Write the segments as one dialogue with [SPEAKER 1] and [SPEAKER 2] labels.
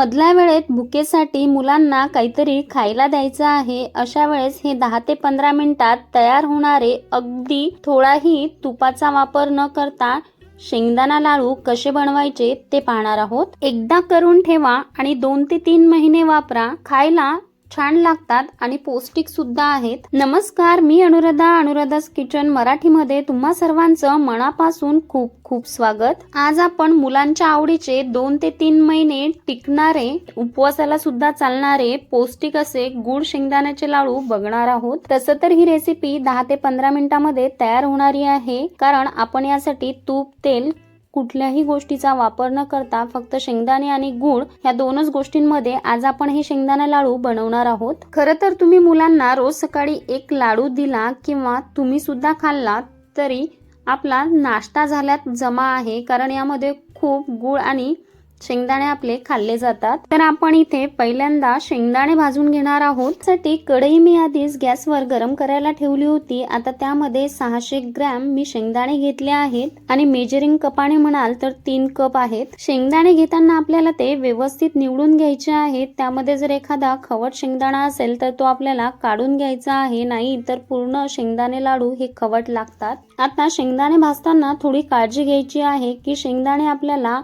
[SPEAKER 1] मधल्या वेळेत भुकेसाठी मुलांना काहीतरी खायला द्यायचं आहे अशा वेळेस हे दहा ते पंधरा मिनिटात तयार होणारे अगदी थोडाही तुपाचा वापर न करता शेंगदाणा लाडू कसे बनवायचे ते पाहणार आहोत. एकदा करून ठेवा आणि दोन ते तीन महिने वापरा. खायला छान लागतात आणि पौष्टिक सुद्धा आहेत. नमस्कार मी अनुराधा अनुराधास किचन मराठीमध्ये तुम्हा सर्वांचं मनापासून खूप खूप स्वागत. आज आपण मुलांच्या आवडीचे दोन ते तीन महिने टिकणारे उपवासाला सुद्धा चालणारे पौष्टिक असे गुड शेंगदाण्याचे लाडू बघणार आहोत. तसं तर ही रेसिपी दहा ते पंधरा मिनिटांमध्ये तयार होणारी आहे. कारण आपण यासाठी तूप तेल कुठल्याही गोष्टीचा वापर न करता फक्त शेंगदाणे आणि गूळ या दोनच गोष्टींमध्ये आज आपण हे शेंगदाणा लाडू बनवणार आहोत. खरं तर तुम्ही मुलांना रोज सकाळी एक लाडू दिला किंवा तुम्ही सुद्धा खाल्ला तरी आपला नाश्ता झाल्यात जमा आहे. कारण यामध्ये खूप गूळ आणि शेंगदाणे आपले खाल्ले जातात. तर आपण इथे पहिल्यांदा शेंगदाणे भाजून घेणार आहोत. साठी कढई मी आधीच गॅसवर गरम करायला ठेवली होती. आता त्यामध्ये सहाशे ग्रॅम मी शेंगदाणे घेतले आहेत. आणि मेजरिंग कपाने म्हणाल तर तीन कप आहेत. शेंगदाणे घेताना आपल्याला ते व्यवस्थित निवडून घ्यायचे आहेत. त्यामध्ये जर एखादा खवट शेंगदाणा असेल तर तो आपल्याला काढून घ्यायचा आहे. नाही तर पूर्ण शेंगदाणे लाडू हे खवट लागतात. आता शेंगदाणे भाजताना थोडी काळजी घ्यायची आहे की शेंगदाणे आपल्याला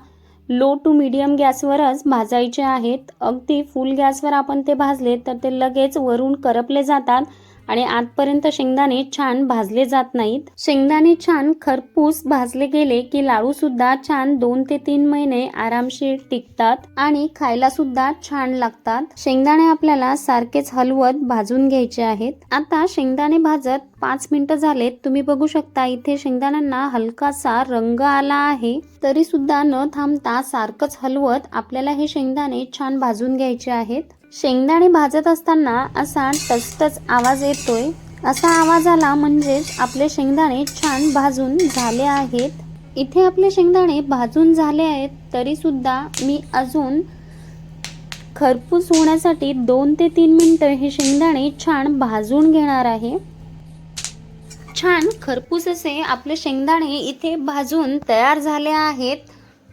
[SPEAKER 1] लो टू मीडियम गॅसवरच भाजायचे आहेत. अगदी फुल गॅसवर आपण ते भाजले तर ते लगेच वरून करपले जातात. आणि आतपर्यंत शेंगदाणे छान भाजले जात नाहीत. शेंगदाणे छान खरपूस भाजले गेले की लाडू सुद्धा छान दोन ते तीन महिने आरामशीर टिकतात आणि खायला सुद्धा छान लागतात. शेंगदाणे आपल्याला सारखेच हलवत भाजून घ्यायचे आहेत. आता शेंगदाणे भाजत पाच मिनिटं झालेत. तुम्ही बघू शकता इथे शेंगदाण्यांना हलकासा रंग आला आहे. तरी सुद्धा न थांबता सारखंच हलवत आपल्याला हे शेंगदाणे छान भाजून घ्यायचे आहेत. शेंगदाणे भाजत असताना असा टचटच आवाज येतोय. असा आवाज आला म्हणजेच आपले शेंगदाणे छान भाजून झाले आहेत. इथे आपले शेंगदाणे भाजून झाले आहेत तरी सुद्धा मी अजून खरपूस होण्यासाठी दोन ते तीन मिनटं हे शेंगदाणे छान भाजून घेणार आहे. छान खरपूस असे आपले शेंगदाणे इथे भाजून तयार झाले आहेत.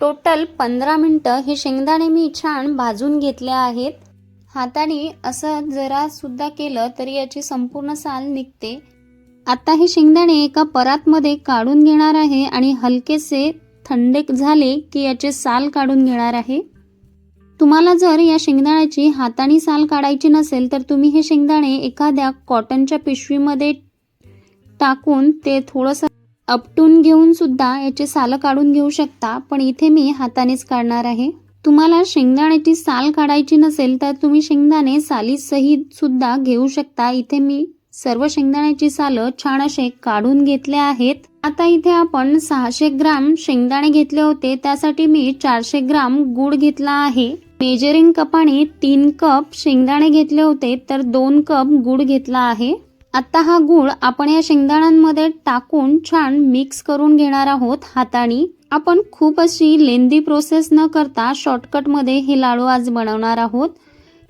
[SPEAKER 1] टोटल पंधरा मिनटं हे शेंगदाणे मी छान भाजून घेतले आहेत. हाताने असं जरा सुद्धा केलं तरी याची संपूर्ण साल निघते. आता हे शेंगदाणे एका परातमध्ये काढून घेणार आहे आणि हलकेसे थंडे झाले की याचे साल काढून घेणार आहे. तुम्हाला जर या शेंगदाण्याची हाताने साल काढायची नसेल तर तुम्ही हे शेंगदाणे एखाद्या कॉटनच्या पिशवीमध्ये टाकून ते थोडंसं अपटून घेऊन सुद्धा याचे सालं काढून घेऊ शकता पण इथे मी हातानेच काढणार आहे. तुम्हाला शेंगदाण्याची साल काढायची नसेल तर तुम्ही शेंगदाणे सालीसहित सुद्धा घेऊ शकता. इथे मी सर्व शेंगदाण्याची सालं छान असे काढून घेतले आहेत. आता इथे आपण सहाशे ग्राम शेंगदाणे घेतले होते. त्यासाठी मी चारशे ग्राम गूळ घेतला आहे. मेजरिंग कपाने तीन कप शेंगदाणे घेतले होते तर दोन कप गूळ घेतला आहे. आता हा गूळ आपण या शेंगदाण्यांमध्ये टाकून छान मिक्स करून घेणार आहोत हाताने. आपण खूप अशी लेंदी प्रोसेस न करता शॉर्टकटमध्ये हे लाडू आज बनवणार आहोत.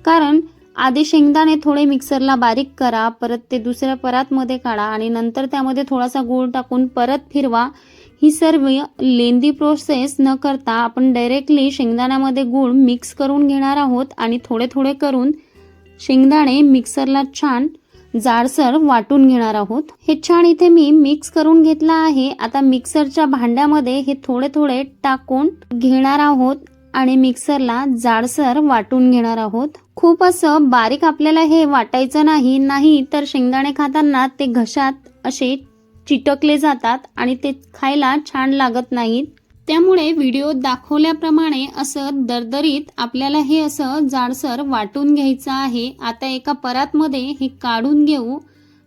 [SPEAKER 1] कारण आधी शेंगदाणे थोडे मिक्सरला बारीक करा परत ते दुसऱ्या परातमध्ये काढा आणि नंतर त्यामध्ये थोडासा गूळ टाकून परत फिरवा. ही सर्व लेंदी प्रोसेस न करता आपण डायरेक्टली शेंगदाण्यामध्ये गूळ मिक्स करून घेणार आहोत आणि थोडे थोडे करून शेंगदाणे मिक्सरला छान जाडसर वाटून घेणार आहोत. हे छान इथे मी मिक्स करून घेतला आहे. आता मिक्सरच्या भांड्यामध्ये हे थोडे थोडे टाकून घेणार आहोत आणि मिक्सरला जाडसर वाटून घेणार आहोत. खूप असं बारीक आपल्याला हे वाटायचं नाही नाही तर शेंगदाणे खाताना ते घशात असे चिटकले जातात आणि ते खायला छान लागत नाहीत. त्यामुळे व्हिडिओ दाखवल्याप्रमाणे असं दरदरीत आपल्याला हे असं जाडसर वाटून घ्यायचं आहे. आता एका परातमध्ये हे काढून घेऊ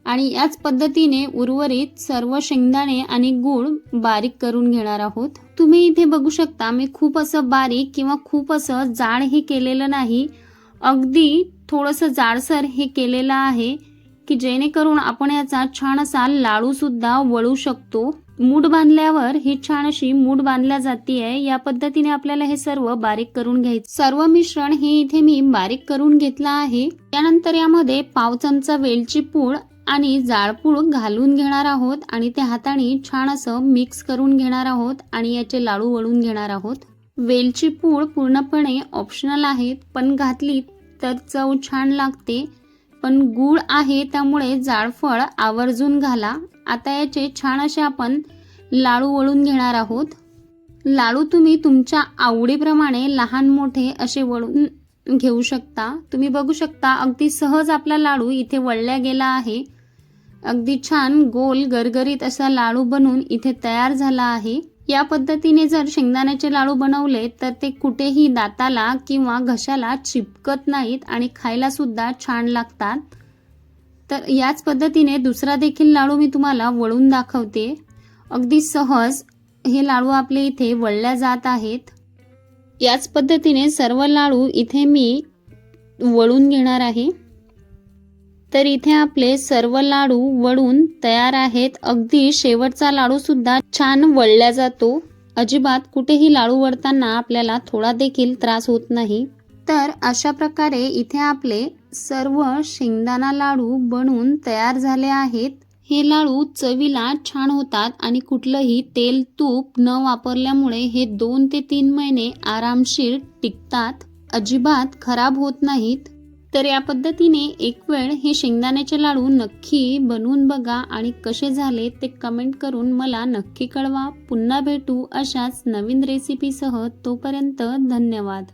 [SPEAKER 1] आणि याच पद्धतीने उर्वरित सर्व शेंगदाणे आणि गूळ बारीक करून घेणार आहोत. तुम्ही इथे बघू शकता मी खूप असं बारीक किंवा खूप असं जाड हे केलेलं नाही. अगदी थोडंसं जाडसर हे केलेलं आहे की जेणेकरून आपण याचा छान असा लाडूसुद्धा वळू शकतो. मूठ बांधल्यावर ही छान अशी मूठ बांधल्या जाते या पद्धतीने आपल्याला हे सर्व बारीक करून घ्यायचं. सर्व मिश्रण हे इथे मी बारीक करून घेतलं आहे. त्यानंतर यामध्ये पाव चमचा वेलची पूड आणि जाळपूळ घालून घेणार आहोत आणि ते हाताने छान असं मिक्स करून घेणार आहोत आणि याचे लाडू वळून घेणार आहोत. वेलची पूड पूर्णपणे ऑप्शनल आहेत पण घातली तर चव छान लागते. पण गूळ आहे त्यामुळे जाळफळ आवर्जून घाला. आता याचे छान असे आपण लाडू वळून घेणार आहोत. लाडू तुम्ही तुमच्या आवडीप्रमाणे लहान मोठे असे वळून घेऊ शकता. तुम्ही बघू शकता अगदी सहज आपला लाडू इथे वळल्या गेला आहे. अगदी छान गोल गरगरीत असा लाडू बनून इथे तयार झाला आहे. या पद्धतीने जर शेंगदाण्याचे लाडू बनवले तर ते कुठेही दाताला किंवा घशाला चिपकत नाहीत आणि खायला सुद्धा छान लागतात. तर याच पद्धतीने दुसरा देखील लाडू मी तुम्हाला वळून दाखवते. अगदी सहज हे लाडू आपले इथे वळल्या जात आहेत. याच पद्धतीने सर्व लाडू इथे मी वळून घेणार आहे. तर इथे आपले सर्व लाडू वळून तयार आहेत. अगदी शेवटचा लाडू सुद्धा छान वळल्या जातो. अजिबात कुठेही लाडू वळताना आपल्याला थोडा देखील त्रास होत नाही. तर अशा प्रकारे इथे आपले सर्व शेंगदाणा लाडू बनून तयार झाले आहेत. हे लाडू चवीला छान होतात आणि कुठलंही तेल तूप न वापरल्यामुळे हे दोन ते तीन महिने आरामशीर टिकतात. अजिबात खराब होत नाहीत. तर या पद्धतीने एक वेळ हे शेंगदाण्याचे लाडू नक्की बनवून बघा आणि कसे झाले ते कमेंट करून मला नक्की कळवा. पुन्हा भेटू अशाच नवीन रेसिपीसह तोपर्यंत धन्यवाद.